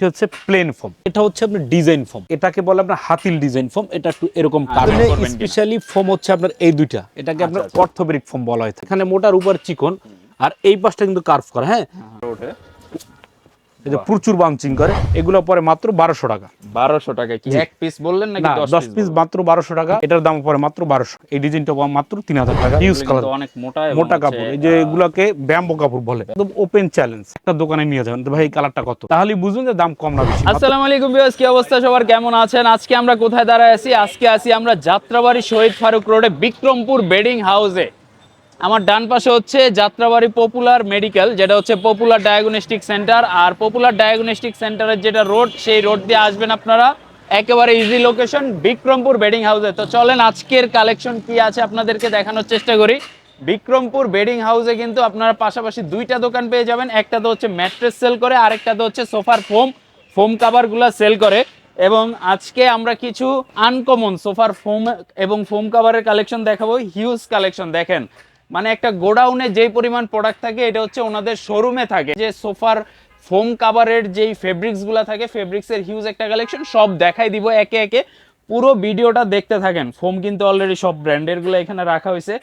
এটা হচ্ছে plane foam এটা হচ্ছে আপনার ডিজাইন ফোম এটাকে বলে আপনার হাতিল ডিজাইন ফোম এটা একটু এরকম কারণে স্পেশালি ফোম হচ্ছে আপনার এই দুইটা। এটাকে আপনার আচ্ছা, ফর্ম অর্থোপেডিক ফোম বলা হয় এখানে মোটার উপর চিকন আর এই পাশটা কিন্তু কার্ভ করা হ্যাঁ? ওঠে এই যে প্রচুর বাউন্সিং করে এগুলো পরে মাত্র বারোশো টাকা। বারোশো টাকা। কি এক পিস বললেন নাকি না দশ দশ পিস মাত্র বারোশো টাকা এটার দাম পরে মাত্র বারোশো। এই ডিজাইনটা মাত্র তিন হাজার টাকা। ইউজ কালার অনেক মোটা মোটা কাপড়। এই যে এগুলোকে ব্যাম্বো কাপড় বলে। একদম ওপেন চ্যালেঞ্জ একটা দোকানে নিয়ে যাবেন। ভাই এই কালারটা কত? তাহলে বুঝুন যে দাম কম না বেশি। আসসালামু আলাইকুম ভিউয়ার্স কি অবস্থা? সবার কেমন আছেন? আজকে আমরা কোথায় দাঁড়ায় আছি? আজকে আছি আমরা যাত্রাবাড়ি শহীদ ফারুক রোডে বিক্রমপুর বেডিং হাউসে। আমার ডান পাশে হচ্ছে যাত্রাবাড়ি পপুলার মেডিকেল, যেটা হচ্ছে পপুলার ডায়াগনস্টিক সেন্টার। আর পপুলার ডায়াগনস্টিক সেন্টারের যেটা রোড, সেই রোড দিয়ে আসবেন আপনারা। একেবারে ইজি লোকেশন বিক্রমপুর বেডিং হাউসে। তো চলেন, আজকের কালেকশন কি আছে আপনাদেরকে দেখানোর চেষ্টা করি। বিক্রমপুর বেডিং হাউসে কিন্তু আপনারা পাশাপাশি দুইটা দোকান পেয়ে যাবেন। একটা তো হচ্ছে ম্যাট্রেস সেল করে, আরেকটা তো হচ্ছে সোফার ফোম ফোম কাভারগুলো সেল করে। এবং আজকে আমরা কিছু আনকমন সোফার ফোম এবং ফোম কাভারের কালেকশন দেখাবো। হিউজ কালেকশন দেখেন। মানে একটা গোডাউনে যেই পরিমাণ প্রোডাক্ট থাকে এটা হচ্ছে ওনাদের শোরুমে থাকে। যে সোফার ফোম কাভারের যেই ফেব্রিক্সগুলো থাকে ফেব্রিক্সের হিউজ একটা কালেকশন সব দেখাই দিব একে একে। পুরো ভিডিওটা দেখতে থাকেন। ফোম কিন্তু অলরেডি সব ব্র্যান্ডেরগুলো এখানে রাখা হয়েছে।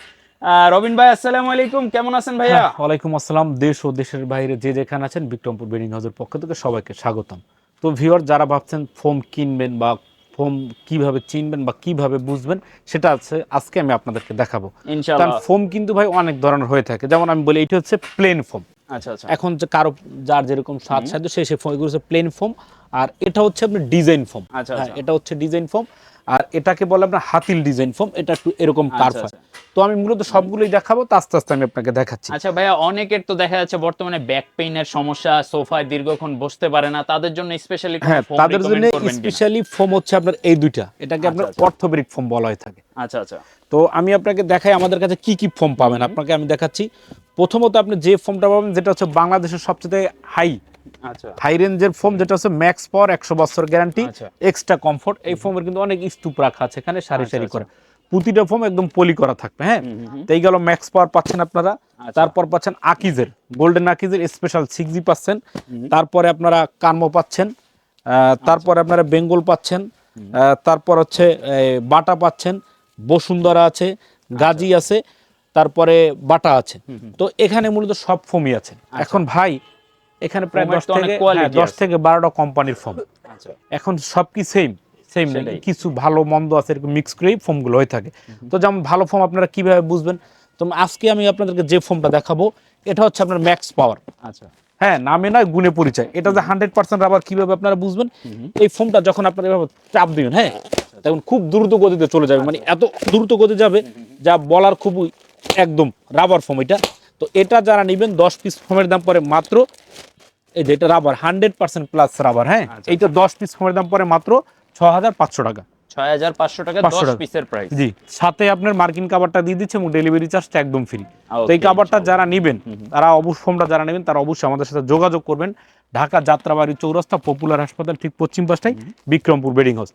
রবিন ভাই আসসালামু আলাইকুম। কেমন আছেন ভাইয়া? হ্যাঁ, ওয়ালাইকুম আসসালাম। দেশ ও দেশের বাইরে যে যেখানে আছেন বিক্রমপুর বেডিং হাউসের পক্ষ থেকে সবাইকে স্বাগতম। তো ভিউয়ার যারা ভাবছেন ফোম কিনবেন বা ফোম কীভাবে চিনবেন বা কীভাবে বুঝবেন সেটা আছে আজকে আমি আপনাদেরকে দেখাবো। কারণ ফোম কিন্তু ভাই অনেক ধরনের হয়ে থাকে। যেমন আমি বলি এটা হচ্ছে প্লেন ফোম আচ্ছা আচ্ছা। এখন যে কারও যার যেরকম স্বাদ সাধ্য সে সে ফোম এগুলো হচ্ছে প্লেন ফোম আর এটা হচ্ছে আপনার ডিজাইন ফোম আচ্ছা, হ্যাঁ আচ্ছা। এটা হচ্ছে ডিজাইন ফোম আর এটাকে বলে আপনার হাতিল ডিজাইন ফোম এটা একটু এরকম আচ্ছা, কার্ভ হয়। আচ্ছা। তো আমি মূলত সবগুলোই দেখাবো তো আস্তে আস্তে আমি আপনাকে দেখাচ্ছি। আচ্ছা ভাইয়া অনেকের তো দেখা যাচ্ছে বর্তমানে ব্যাক পেইনের সমস্যা সোফায় দীর্ঘক্ষণ বসতে পারে না তাদের জন্য স্পেশালি হ্যাঁ তাদের জন্য স্পেশালি ফোম হচ্ছে আপনার এই দুইটা এটাকে আপনার আচ্ছা, আচ্ছা। অর্থোপেডিক ফোম বলা হয়ে থাকে। আচ্ছা আচ্ছা। তো আমি আপনাকে দেখাই আমাদের কাছে কি কি ফোম পাবেন আপনাকে আমি দেখাচ্ছি। প্রথমত আপনি যে ফোমটা পাবেন যেটা হচ্ছে বাংলাদেশের সবচেয়ে হাই হাই রেঞ্জের ফোম যেটা হচ্ছে ম্যাক্স পাওয়ার একশো বছর গ্যারান্টি আচ্ছা। Extra comfort. এই ফোমের কিন্তু অনেক স্তূপ রাখা আছে এখানে সারি আচ্ছা, সারি আচ্ছা। করে। প্রতিটা ফোম একদম পলি করা থাকবে হ্যাঁ। তো এই গেল ম্যাক্স পাওয়ার পাচ্ছেন আপনারা। আচ্ছা। তারপর পাচ্ছেন আকিজের গোল্ডেন আকিজের স্পেশাল সিক্স জি পাচ্ছেন। তারপরে আপনারা কানমো পাচ্ছেন তারপরে আপনারা বেঙ্গল পাচ্ছেন তারপর হচ্ছে বাটা পাচ্ছেন বসুন্ধরা আছে গাজী আছে তারপরে বাটা আছে। তো এখানে মূলত সব ফোমই আছে। এখন ভাই এখানে প্রায় দশ থেকে হ্যাঁ, দশ। থেকে বারোটা কোম্পানির ফোম আচ্ছা। এখন সব কি সেম সেম। কিছু ভালো মন্দ আছে এরকম মিক্স করেই ফোমগুলো হয়ে থাকে। তো যেমন ভালো ফোম আপনারা কীভাবে বুঝবেন? তো আজকে আমি আপনাদেরকে যে ফোমটা দেখাবো এটা হচ্ছে আপনার ম্যাক্স পাওয়ার আচ্ছা। হ্যাঁ নামে নয় গুণে পরিচয়। এটা যে হান্ড্রেড পার্সেন্ট আবার কীভাবে আপনারা বুঝবেন? এই ফোমটা যখন আপনারা এভাবে চাপ দিবেন হ্যাঁ তখন খুব দ্রুত গতিতে চলে যাবে। মানে এত দ্রুত গতি যাবে যা বলার খুব একদম রাবার ফোম এটা। তো এটা যারা নেবেন দশ পিস ফোমের দাম পরে মাত্র এই যে এটা rubber hundred percent plus rubber হ্যাঁ? আচ্ছা। এইটা দশ পিস দাম পরে মাত্র ছ হাজার পাঁচশো টাকা। ছয় হাজার পাঁচশো টাকা দশ পিসের প্রাইস জি সাথে আপনার মার্কিন কাভারটা দিয়ে দিচ্ছে এবং ডেলিভারি চার্জটা একদম ফ্রি তো এই কাভারটা যারা নেবেন তারা অবশ্য ফোমটা যারা নেবেন তারা অবশ্যই আমাদের সাথে যোগাযোগ করবেন। ঢাকা যাত্রাবাড়ি চৌরাস্তা পপুলার হাসপাতাল ঠিক পশ্চিম পাশটাই বিক্রমপুর বেডিং হাউস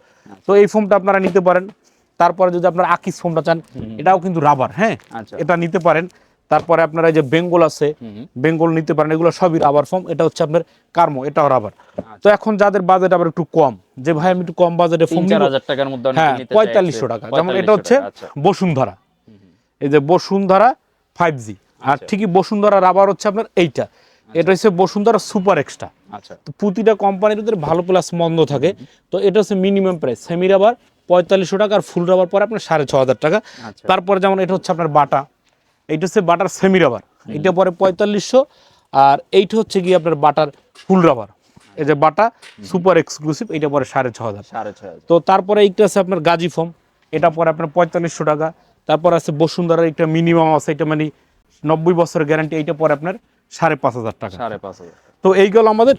তো এই ফোমটা আপনারা নিতে পারেন। তারপরে যদি আপনার আকিস ফোমটা চান এটাও কিন্তু রাবার হ্যাঁ? আচ্ছা। এটা নিতে পারেন। তারপরে আপনারা এই যে বেঙ্গল আছে বেঙ্গল নিতে পারেন এগুলো সবই রাবার ফর্ম এটা হচ্ছে আপনার কার্মো এটাও রাবার তো এখন যাদের বাজেট আবার একটু কম যে ভাই আমি একটু কম বাজেটে টাকার মধ্যে হ্যাঁ পঁয়তাল্লিশশো টাকা। যেমন এটা হচ্ছে আচ্ছা। বসুন্ধরা। এই যে বসুন্ধরা ফাইভ জি আর আচ্ছা। ঠিকই বসুন্ধরা রাবার হচ্ছে আপনার এইটা। এটা হচ্ছে বসুন্ধরা সুপার এক্সট্রা আচ্ছা। তো প্রতিটা কোম্পানির ভিতরে ভালো প্লাস মন্দ থাকে। তো এটা হচ্ছে মিনিমাম প্রাইস সেমি রাবার পঁয়তাল্লিশশো টাকা আর ফুল রাবার পরে আপনার সাড়ে ছ হাজার টাকা। আচ্ছা। তারপরে যেমন এটা হচ্ছে আপনার বাটা। এইটা হচ্ছে বাটার সেমি রাবার। এটা পরে পঁয়তাল্লিশশো আর এইটা হচ্ছে কি আপনার বাটার ফুল রাবার। এই যে বাটা সুপার এক্সক্লুসিভ এটা পরে সাড়ে ছ হাজার। তো তারপরে এইটা আছে আপনার গাজী ফোম এটা পরে আপনার পঁয়তাল্লিশশো টাকা। তারপর আছে বসুন্ধরার একটা মিনিমাম আছে এটা মানে নব্বই বছরের গ্যারান্টি এইটা পরে আপনার সাড়ে পাঁচ হাজার টাকা। সাড়ে পাঁচ হাজার। তো এইগুলো আমাদের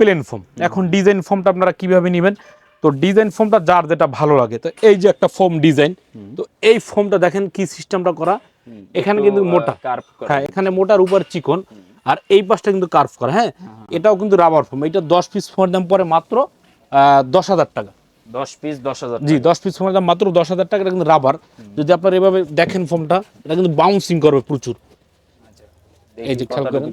প্লেন ফোম এখন ডিজাইন ফোমটা আপনারা কীভাবে নেবেন? তো ডিজাইন ফোমটা যার যেটা ভালো লাগে। তো এই যে একটা ফোম ডিজাইন তো এই ফোমটা দেখেন কি সিস্টেমটা করা। এখানে কিন্তু মোটা। হ্যাঁ এখানে মোটার উপর চিকন। আর এই পাশটা কিন্তু কার্ভ করা হ্যাঁ? এটাও কিন্তু রাবার ফোম এটা দশ পিস ফোমের দাম পরে মাত্র দশ হাজার টাকা। দশ পিস দশ হাজার জি দশ পিস ফোমের দাম মাত্র দশ হাজার টাকা। এটা কিন্তু রাবার যদি আপনারা এভাবে দেখেন ফোমটা এটা কিন্তু বাউন্সিং করবে প্রচুর। এই যে খেয়াল করেন।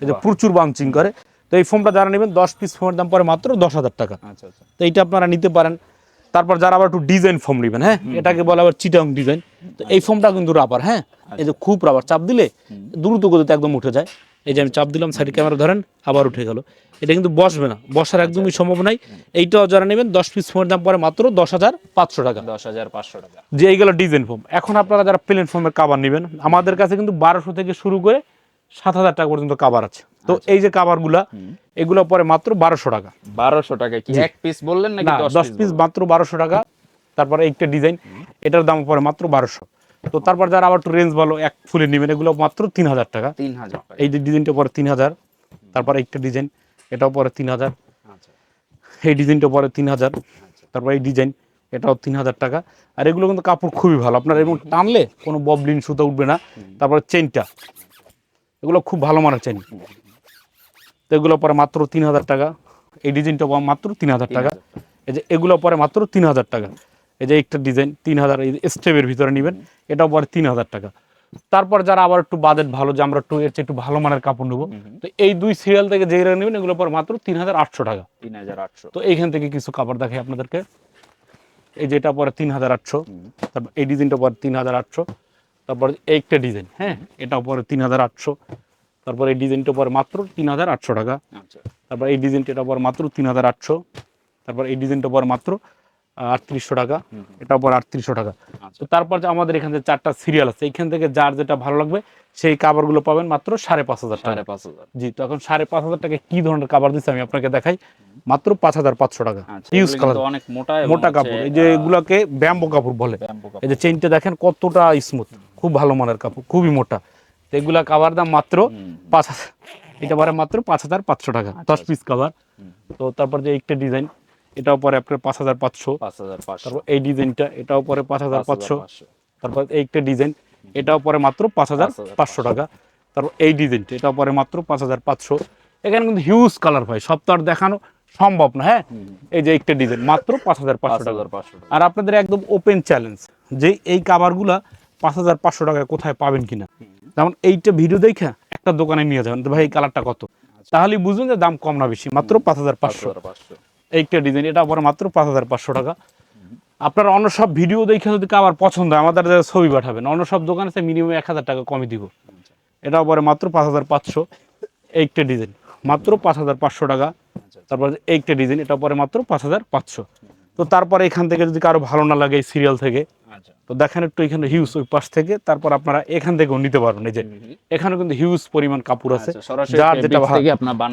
এই যে প্রচুর বাউন্সিং করে। তো এই ফোমটা যারা নেবেন দশ পিস ফোমের দাম পরে মাত্র দশ হাজার টাকা। আচ্ছা আচ্ছা। তো এইটা আপনারা নিতে পারেন। তারপর যারা আবার একটু ডিজাইন ফোম নেবেন হ্যাঁ? এটাকে বলে আবার চিটাং ডিজাইন। তো এই ফোমটা কিন্তু রাবার হ্যাঁ? এই যে খুব রাবার চাপ দিলে দ্রুত গতিতে একদম উঠে যায়। এই যে আমি চাপ দিলাম সাইড ক্যামেরা ধরেন আবার উঠে গেল। এটা কিন্তু বসবে না বসার একদমই সম্ভব নাই। এইটাও যারা নেবেন দশ পিস ফোমের দাম পরে মাত্র দশ হাজার পাঁচশো টাকা। দশ হাজার পাঁচশো টাকা। যে এইগুলো ডিজাইন ফোম এখন আপনারা যারা প্লেন ফোমের কাবার নেবেন আমাদের কাছে কিন্তু বারোশো থেকে শুরু করে সাত হাজার টাকা পর্যন্ত কাবার আছে। তো এই যে কাবারগুলা এগুলো পরে মাত্র বারোশো টাকা। বারোশো টাকা কি? এক পিস বললেন নাকি না দশ পিস মাত্র বারোশো টাকা। তারপরে একটা ডিজাইন এটার দাম পরে মাত্র বারোশো। তো তারপর যারা আবার একটু রেঞ্জ ভালো এক ফুলে নেবেন এগুলো মাত্র তিন হাজার টাকা। তিন হাজার এই ডিজাইনটা পরে তিন হাজার তারপর একটা ডিজাইন এটাও পরে তিন হাজার। আচ্ছা। এই ডিজাইনটা পরে তিন হাজার। তারপর এই ডিজাইন এটাও তিন হাজার টাকা। আর এগুলো কিন্তু কাপড় খুবই ভালো। আপনার এবং টানলে কোনো ববলিন সুতা উঠবে না। তারপরে চেনটা এগুলো খুব ভালো মানের চেন তো এগুলো পরে মাত্র তিন হাজার টাকা। এই ডিজাইনটা মাত্র তিন হাজার টাকা। এই যে এগুলো পরে মাত্র তিন হাজার টাকা। এই যে একটা ডিজাইন তিন হাজার এই স্টেপের ভিতরে নেবেন এটাও পরে তিন হাজার টাকা। তারপর যারা আবার একটু বাজেট ভালো যে আমরা একটু এর চেয়ে একটু ভালো মানের কাপড় নেব তো এই দুই সিরিয়াল থেকে যেগুলো নেবেন এগুলো পরে মাত্র তিন হাজার আটশো টাকা। তিন হাজার আটশো। তো এইখান থেকে কিছু কাপড় দেখাই আপনাদেরকে। এই যেটা পরে তিন হাজার আটশো। তারপর এই ডিজাইনটা পরে তিন হাজার আটশো। তারপর একটা ডিজাইন হ্যাঁ এটাও পরে তিন হাজার আটশো। তারপর এই ডিজাইনটা পরে মাত্র তিন হাজার আটশো টাকা। আচ্ছা। তারপর এই ডিজাইনটা পরে মাত্র তিন হাজার আটশো। তারপর এই ডিজাইনটা পরে মাত্র আটত্রিশশো টাকা। এটাও পরে আটত্রিশশো টাকা। আচ্ছা। তো তারপর যে আমাদের এখানে যে চারটা সিরিয়াল আছে এইখান থেকে যার যেটা ভালো লাগবে সেই কাপড়গুলো পাবেন মাত্র সাড়ে পাঁচ হাজার টাকা। সাড়ে পাঁচ হাজার। জি তো এখন সাড়ে পাঁচ হাজার টাকা কি ধরনের কাপড় দিচ্ছে আমি আপনাকে দেখাই। মাত্র পাঁচ হাজার পাঁচশো টাকা। আচ্ছা ইউজ কালার অনেক মোটা মোটা কাপড়। এই যে এগুলাকে ব্যাম্বো কাপড় বলে। এই যে চেইনটা দেখেন কতটা স্মুথ খুব ভালো মানের কাপড় খুবই মোটা। এগুলা কাবার দাম মাত্র পাঁচ হাজার এটা পরে মাত্র পাঁচ হাজার পাঁচশো টাকা আচ্ছা, দশ পিস কাভার তো তারপর যে একটা ডিজাইন এটাও পরে আপনার পাঁচ হাজার পাঁচশো পাঁচ হাজার তারপর এই ডিজাইনটা এটাও পরে পাঁচ হাজার পাঁচশো। তারপর এই একটা ডিজাইন এটাও পরে মাত্র পাঁচ হাজার পাঁচশো টাকা তারপর এই ডিজাইনটা এটাও পরে মাত্র পাঁচ হাজার পাঁচশো এখানে কিন্তু হিউজ কালার ভাই সব তো আর দেখানো সম্ভব না হ্যাঁ এই যে একটা ডিজাইন মাত্র পাঁচ হাজার পাঁচশো টাকা হাজার পাঁচশো টাকা আর আপনাদের একদম ওপেন চ্যালেঞ্জ যে এই কাভারগুলা পাঁচ হাজার পাঁচশো টাকায় কোথায় পাবেন কিনা যেমন এইটা ভিডিও দেখে একটা দোকানে নিয়ে যাবেন ভাই এই কালারটা কত? তাহলে বুঝুন যে দাম কম না বেশি মাত্র পাঁচ হাজার পাঁচশো। এইটা ডিজাইন এটা পরে মাত্র পাঁচ হাজার পাঁচশো টাকা। আপনারা অন্য সব ভিডিও দেখে যদি কাবার পছন্দ হয় আমাদের ছবি পাঠাবেন অন্য সব দোকানে সে মিনিমাম এক হাজার টাকা কমে দিব। এটাও পরে মাত্র পাঁচ হাজার পাঁচশো। এইটা ডিজাইন মাত্র পাঁচ হাজার পাঁচশো টাকা। তারপর এইটা ডিজাইন এটা পরে মাত্র পাঁচ হাজার পাঁচশো। তো তারপরে এখান থেকে যদি কারও ভালো না লাগে এই সিরিয়াল থেকে আচ্ছা তো দেখেন একটু এখানে হিউজ ওই পাশ থেকে তারপর আপনারা এখান থেকেও নিতে পারবেন। এই যে এখানে কিন্তু হিউজ পরিমাণ কাপড় আছে। আচ্ছা, যার যেটা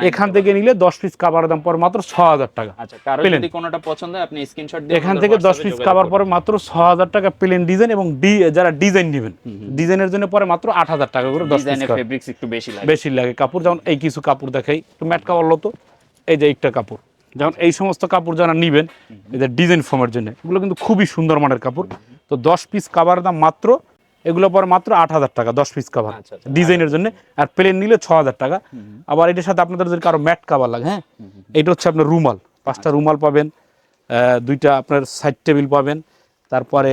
এখান থেকে নিলে দশ পিস কাবার দাম পর মাত্র ছ হাজার টাকা। আচ্ছা যদি কোনোটা পছন্দ হয় আপনি স্ক্রিনশট দিয়ে এখান থেকে দশ পিস কাবার পরে মাত্র ছ হাজার টাকা প্লেন ডিজাইন এবং ডি যারা ডিজাইন নেবেন ডিজাইনের জন্য পরে মাত্র আট হাজার টাকা করে দশ পিস ফেব্রিক্স একটু বেশি লাগে। বেশি লাগে। কাপড় যেমন এই কিছু কাপড় দেখাই একটু ম্যাট কাপড় তো। এই যে একটা কাপড়। যেমন এই সমস্ত কাপড় যারা নিবেন যে ডিজাইন ফর্মের জন্য এগুলো কিন্তু খুবই সুন্দর মানের কাপড়। তো দশ পিস কাবার দাম মাত্র এগুলো পরে মাত্র আট হাজার টাকা দশ পিস কাভার আচ্ছা, আচ্ছা। ডিজাইনের জন্য। আর প্লেন নিলে ছ হাজার টাকা। আবার এটার সাথে আপনাদের যদি কারও ম্যাট কাভার লাগে হ্যাঁ? এটা হচ্ছে আপনার রুমাল পাঁচটা রুমাল পাবেন আহ, দুইটা আপনার সাইড টেবিল পাবেন তারপরে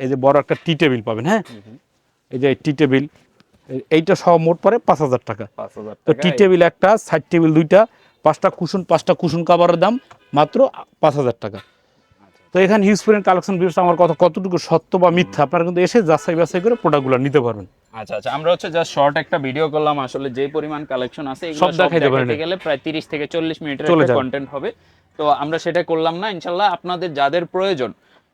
এই যে বড় একটা টি টেবিল পাবেন হ্যাঁ? এই যে টি টেবিল এইটা সব মোট পরে পাঁচ হাজার টাকা। তো টি টেবিল একটা সাইড টেবিল দুইটা পাঁচটা কুশন পাঁচটা কুশন কাভারের দাম মাত্র পাঁচ হাজার টাকা। তো এখানে হিউজ পরিমাণ কালেকশন ভিউস আমার কথা কতটুকু সত্য বা মিথ্যা আপনারা কিন্তু এসে যাচাই বাছাই করে প্রোডাক্টগুলো নিতে পারবেন। আচ্ছা আচ্ছা আমরা হচ্ছে জাস্ট শর্ট একটা ভিডিও করলাম আসলে যে পরিমাণ কালেকশন আছে সব দেখাইতে পারেন। গেলে প্রায় 30 থেকে 40 মিনিটের একটা কন্টেন্ট হবে। তো আমরা সেটা করলাম না ইনশাআল্লাহ আপনাদের যাদের প্রয়োজন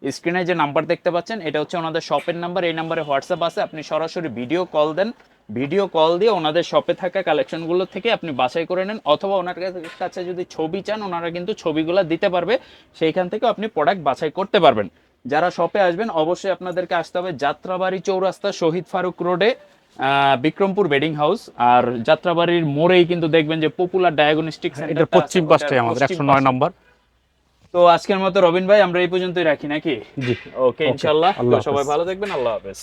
স্ক্রিনে যে নাম্বার দেখতে পাচ্ছেন এটা হচ্ছে ওনাদের শপের নাম্বার। এই নাম্বারে হোয়াটসঅ্যাপ আছে আপনি সরাসরি ভিডিও কল দেন। ভিডিও কল দিয়ে ওনাদের শপে থাকা কালেকশনগুলো থেকে আপনি বাছাই করে নেন অথবা ওনার কাছে- যদি ছবি চান ওনারা কিন্তু ছবিগুলো দিতে পারবে। সেইখান থেকে আপনি প্রোডাক্ট বাছাই করতে পারবেন। যারা শপে আসবেন অবশ্যই আপনাদেরকে আসতে হবে যাত্রাবাড়ি চৌরাস্তা শহীদ ফারুক রোডে আহ, বিক্রমপুর বেডিং হাউস। আর যাত্রাবাড়ির মোড়েই কিন্তু দেখবেন যে পপুলার ডায়াগনস্টিক এটা পশ্চিম পাশটাই আমাদের একশো নয় নম্বর। তো আজকের মতো রবিন ভাই আমরা এই পর্যন্তই রাখি নাকি? ওকে ইনশাল্লাহ সবাই ভালো থাকবেন আল্লাহ হাফেজ।